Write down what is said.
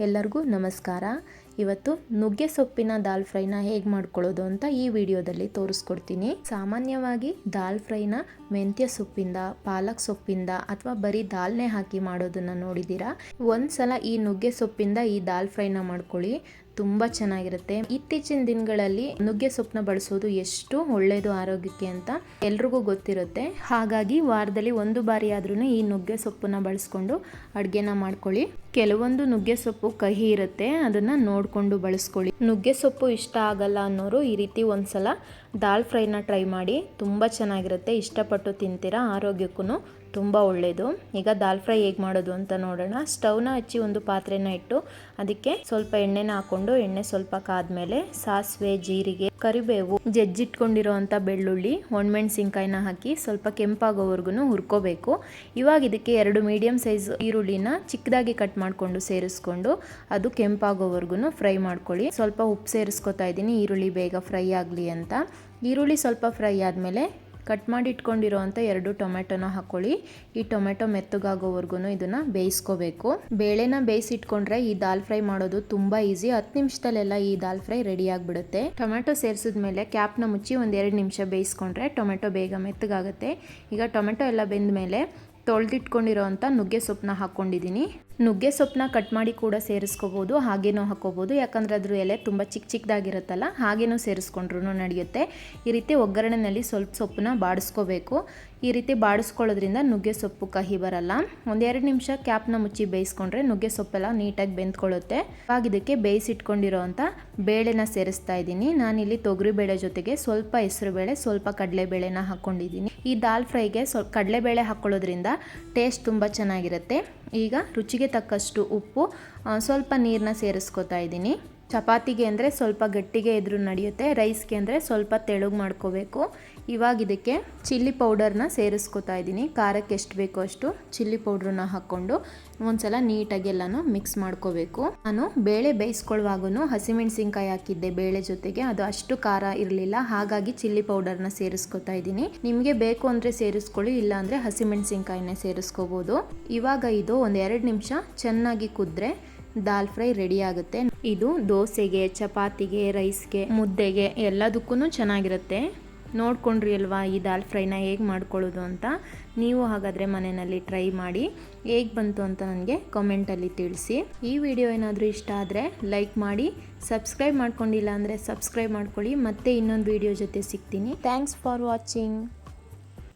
ಎಲ್ಲರಿಗೂ ನಮಸ್ಕಾರ. ಇವತ್ತು ನುಗ್ಗೆ ಸೊಪ್ಪಿನ ದಾಲ್ ಫ್ರೈನ ಹೇಗೆ ಮಾಡ್ಕೊಳ್ಳೋದು ಅಂತ ಈ ವಿಡಿಯೋದಲ್ಲಿ ತೋರಿಸ್ಕೊಡ್ತೀನಿ. ಸಾಮಾನ್ಯವಾಗಿ ದಾಲ್ ಫ್ರೈನ ಮೆಂತ್ಯ ಸೊಪ್ಪಿಂದ, ಪಾಲಕ್ ಸೊಪ್ಪಿಂದ ಅಥವಾ ಬರೀ ದಾಲ್ನೇ ಹಾಕಿ ಮಾಡೋದನ್ನ ನೋಡಿದ್ದೀರಾ? ಒಂದ್ಸಲ ಈ ನುಗ್ಗೆ ಸೊಪ್ಪಿಂದ ಈ ದಾಲ್ ಫ್ರೈನ ಮಾಡ್ಕೊಳ್ಳಿ. ತುಂಬ ಚೆನ್ನಾಗಿರುತ್ತೆ. ಇತ್ತೀಚಿನ ದಿನಗಳಲ್ಲಿ ನುಗ್ಗೆ ಸೊಪ್ಪನ್ನ ಬಳಸೋದು ಎಷ್ಟು ಒಳ್ಳೆಯದು ಆರೋಗ್ಯಕ್ಕೆ ಅಂತ ಎಲ್ರಿಗೂ ಗೊತ್ತಿರುತ್ತೆ. ಹಾಗಾಗಿ ವಾರದಲ್ಲಿ ಒಂದು ಬಾರಿ ಆದ್ರೂ ಈ ನುಗ್ಗೆ ಸೊಪ್ಪನ್ನ ಬಳಸ್ಕೊಂಡು ಅಡುಗೆನ ಮಾಡ್ಕೊಳ್ಳಿ. ಕೆಲವೊಂದು ನುಗ್ಗೆ ಸೊಪ್ಪು ಕಹಿ ಇರುತ್ತೆ, ಅದನ್ನ ನೋಡಿಕೊಂಡು ಬಳಸ್ಕೊಳ್ಳಿ. ನುಗ್ಗೆ ಸೊಪ್ಪು ಇಷ್ಟ ಆಗಲ್ಲ ಅನ್ನೋರು ಈ ರೀತಿ ಒಂದ್ಸಲ ದಾಲ್ ಫ್ರೈನ ಟ್ರೈ ಮಾಡಿ, ತುಂಬ ಚೆನ್ನಾಗಿರುತ್ತೆ, ಇಷ್ಟಪಟ್ಟು ತಿಂತೀರಾ ಆರೋಗ್ಯಕ್ಕೂ ತುಂಬ ಒಳ್ಳೆಯದು ಈಗ ದಾಲ್ ಫ್ರೈ ಹೇಗೆ ಮಾಡೋದು ಅಂತ ನೋಡೋಣ. ಸ್ಟವ್ನ ಹಚ್ಚಿ ಒಂದು ಪಾತ್ರೆನ ಇಟ್ಟು, ಅದಕ್ಕೆ ಸ್ವಲ್ಪ ಎಣ್ಣೆನ ಹಾಕ್ಕೊಂಡು ಎಣ್ಣೆ ಸ್ವಲ್ಪ ಕಾದ್ಮೇಲೆ ಸಾಸಿವೆ, ಜೀರಿಗೆ ಕರಿಬೇವು ಜಜ್ಜಿಟ್ಕೊಂಡಿರೋವಂಥ ಬೆಳ್ಳುಳ್ಳಿ ಒಣಮೆಣಸಿನ್ಕಾಯಿನ ಹಾಕಿ ಸ್ವಲ್ಪ ಕೆಂಪಾಗೋವರೆಗೂ ಹುರ್ಕೋಬೇಕು. ಇವಾಗ ಇದಕ್ಕೆ ಎರಡು ಮೀಡಿಯಮ್ ಸೈಜ್ ಈರುಳ್ಳಿನ ಚಿಕ್ಕದಾಗಿ ಕಟ್ ಮಾಡಿಕೊಂಡು ಸೇರಿಸ್ಕೊಂಡು ಅದು ಕೆಂಪಾಗೋವರೆಗೂ ಫ್ರೈ ಮಾಡ್ಕೊಳ್ಳಿ. ಸ್ವಲ್ಪ ಉಪ್ಪು ಸೇರಿಸ್ಕೊತಾ ಇದ್ದೀನಿ, ಈರುಳ್ಳಿ ಬೇಗ ಫ್ರೈ ಆಗಲಿ ಅಂತ. ಈರುಳ್ಳಿ ಸ್ವಲ್ಪ ಫ್ರೈ ಆದಮೇಲೆ ಕಟ್ ಮಾಡಿ ಇಟ್ಕೊಂಡಿರೋವಂಥ ಎರಡು ಟೊಮೆಟೊನ ಹಾಕೊಳ್ಳಿ. ಈ ಟೊಮೆಟೊ ಮೆತ್ತಗಾಗೋವರೆಗೂ ಇದನ್ನು ಬೇಯಿಸ್ಕೋಬೇಕು. ಬೇಳೆನ ಬೇಯಿಸಿಟ್ಕೊಂಡ್ರೆ ಈ ದಾಲ್ ಫ್ರೈ ಮಾಡೋದು ತುಂಬ ಈಸಿ. ಹತ್ತು ನಿಮಿಷದಲ್ಲೆಲ್ಲ ಈ ದಾಲ್ ಫ್ರೈ ರೆಡಿ ಆಗಿಬಿಡುತ್ತೆ. ಟೊಮೆಟೊ ಸೇರಿಸಿದ್ಮೇಲೆ ಕ್ಯಾಪ್ನ ಮುಚ್ಚಿ ಒಂದು ಎರಡು ನಿಮಿಷ ಬೇಯಿಸ್ಕೊಂಡ್ರೆ ಟೊಮೆಟೊ ಬೇಗ ಮೆತ್ತಗಾಗುತ್ತೆ. ಈಗ ಟೊಮೆಟೊ ಎಲ್ಲ ಬೆಂದ ಮೇಲೆ ತೊಳೆದಿಟ್ಕೊಂಡಿರೋವಂಥ ನುಗ್ಗೆ ಸೊಪ್ಪನ್ನ ಹಾಕ್ಕೊಂಡಿದ್ದೀನಿ ನುಗ್ಗೆ ಸೊಪ್ಪನ್ನ ಕಟ್ ಮಾಡಿ ಕೂಡ ಸೇರಿಸ್ಕೋಬೋದು, ಹಾಗೇನೂ ಹಾಕೋಬೋದು ಯಾಕಂದರೆ ಅದ್ರ ಎಲೆ ತುಂಬ ಚಿಕ್ಕ ಚಿಕ್ಕದಾಗಿರುತ್ತಲ್ಲ ಹಾಗೇನೂ ಸೇರಿಸ್ಕೊಂಡ್ರೂ ನಡೆಯುತ್ತೆ. ಈ ರೀತಿ ಒಗ್ಗರಣೆಯಲ್ಲಿ ಸ್ವಲ್ಪ ಸೊಪ್ಪನ್ನ ಬಾಡಿಸ್ಕೋಬೇಕು. ಈ ರೀತಿ ಬಾಡಿಸ್ಕೊಳ್ಳೋದ್ರಿಂದ ನುಗ್ಗೆ ಸೊಪ್ಪು ಕಹಿ ಬರಲ್ಲ. ಒಂದೆರಡು ನಿಮಿಷ ಕ್ಯಾಪ್ನ ಮುಚ್ಚಿ ಬೇಯಿಸ್ಕೊಂಡ್ರೆ ನುಗ್ಗೆ ಸೊಪ್ಪೆಲ್ಲ ನೀಟಾಗಿ ಬೆಂದ್ಕೊಳ್ಳುತ್ತೆ. ಇವಾಗ ಇದಕ್ಕೆ ಬೇಯಿಸಿಟ್ಕೊಂಡಿರೋವಂಥ ಬೇಳೆನ ಸೇರಿಸ್ತಾ ಇದ್ದೀನಿ. ನಾನಿಲ್ಲಿ ತೊಗರಿಬೇಳೆ ಜೊತೆಗೆ ಸ್ವಲ್ಪ ಹೆಸರುಬೇಳೆ, ಸ್ವಲ್ಪ ಕಡಲೆಬೇಳೆನ ಹಾಕ್ಕೊಂಡಿದ್ದೀನಿ. ಈ ದಾಲ್ ಫ್ರೈಗೆ ಸ್ವಲ್ಪ ಕಡಲೆಬೇಳೆ ಹಾಕ್ಕೊಳ್ಳೋದ್ರಿಂದ ಟೇಸ್ಟ್ ತುಂಬ ಚೆನ್ನಾಗಿರುತ್ತೆ. ಈಗ ರುಚಿಗೆ ತಕ್ಕಷ್ಟು ಉಪ್ಪು ಸ್ವಲ್ಪ ನೀರನ್ನ ಸೇರಿಸ್ಕೊತಾ ಇದ್ದೀನಿ. ಚಪಾತಿಗೆ ಅಂದರೆ ಸ್ವಲ್ಪ ಗಟ್ಟಿಗೆ ಇದ್ರೂ ನಡೆಯುತ್ತೆ ರೈಸ್ಗೆ ಅಂದರೆ ಸ್ವಲ್ಪ ತೆಳುಗೆ ಮಾಡ್ಕೋಬೇಕು. ಇವಾಗ ಇದಕ್ಕೆ ಚಿಲ್ಲಿ ಪೌಡರ್ನ ಸೇರಿಸ್ಕೊತಾ ಇದ್ದೀನಿ. ಖಾರಕ್ಕೆ ಎಷ್ಟು ಬೇಕೋ ಅಷ್ಟು ಚಿಲ್ಲಿ ಪೌಡ್ರನ್ನ ಹಾಕ್ಕೊಂಡು ಒಂದ್ಸಲ ನೀಟಾಗಿ ಎಲ್ಲಾನು ಮಿಕ್ಸ್ ಮಾಡ್ಕೋಬೇಕು. ನಾನು ಬೇಳೆ ಬೇಯಿಸ್ಕೊಳ್ಳುವಾಗೂ ಹಸಿಮೆಣಸಿನ್ಕಾಯಿ ಹಾಕಿದ್ದೆ ಬೇಳೆ ಜೊತೆಗೆ, ಅದು ಅಷ್ಟು ಖಾರ ಇರಲಿಲ್ಲ, ಹಾಗಾಗಿ ಚಿಲ್ಲಿ ಪೌಡರ್ನ ಸೇರಿಸ್ಕೊತಾ ಇದ್ದೀನಿ. ನಿಮಗೆ ಬೇಕು ಅಂದರೆ ಸೇರಿಸ್ಕೊಳ್ಳಿ ಇಲ್ಲ ಅಂದರೆ ಹಸಿಮೆಣಸಿನ್ಕಾಯಿನೇ ಸೇರಿಸ್ಕೋಬೋದು. ಇವಾಗ ಇದು ಒಂದು ಎರಡು ನಿಮಿಷ ಚೆನ್ನಾಗಿ ಕುದ್ರೆ ದಾಲ್ ಫ್ರೈ ರೆಡಿ ಆಗುತ್ತೆ. ಇದು ದೋಸೆಗೆ, ಚಪಾತಿಗೆ, ರೈಸ್ಗೆ, ಮುದ್ದೆಗೆ ಎಲ್ಲದಕ್ಕೂ ಚೆನ್ನಾಗಿರುತ್ತೆ. ನೋಡ್ಕೊಂಡ್ರಿ ಅಲ್ವಾ ಈ ದಾಲ್ ಫ್ರೈನ ಹೇಗೆ ಮಾಡ್ಕೊಳ್ಳೋದು ಅಂತ. ನೀವು ಹಾಗಾದರೆ ಮನೆಯಲ್ಲಿ ಟ್ರೈ ಮಾಡಿ. ಹೇಗೆ ಬಂತು ಅಂತ ನನಗೆ ಕಾಮೆಂಟಲ್ಲಿ ತಿಳಿಸಿ. ಈ ವಿಡಿಯೋ ಏನಾದರೂ ಇಷ್ಟ ಆದರೆ ಲೈಕ್ ಮಾಡಿ, ಸಬ್ಸ್ಕ್ರೈಬ್ ಮಾಡ್ಕೊಂಡಿಲ್ಲ ಅಂದರೆ ಸಬ್ಸ್ಕ್ರೈಬ್ ಮಾಡ್ಕೊಳ್ಳಿ. ಮತ್ತೆ ಇನ್ನೊಂದು ವಿಡಿಯೋ ಜೊತೆ ಸಿಗ್ತೀನಿ. Thanks for watching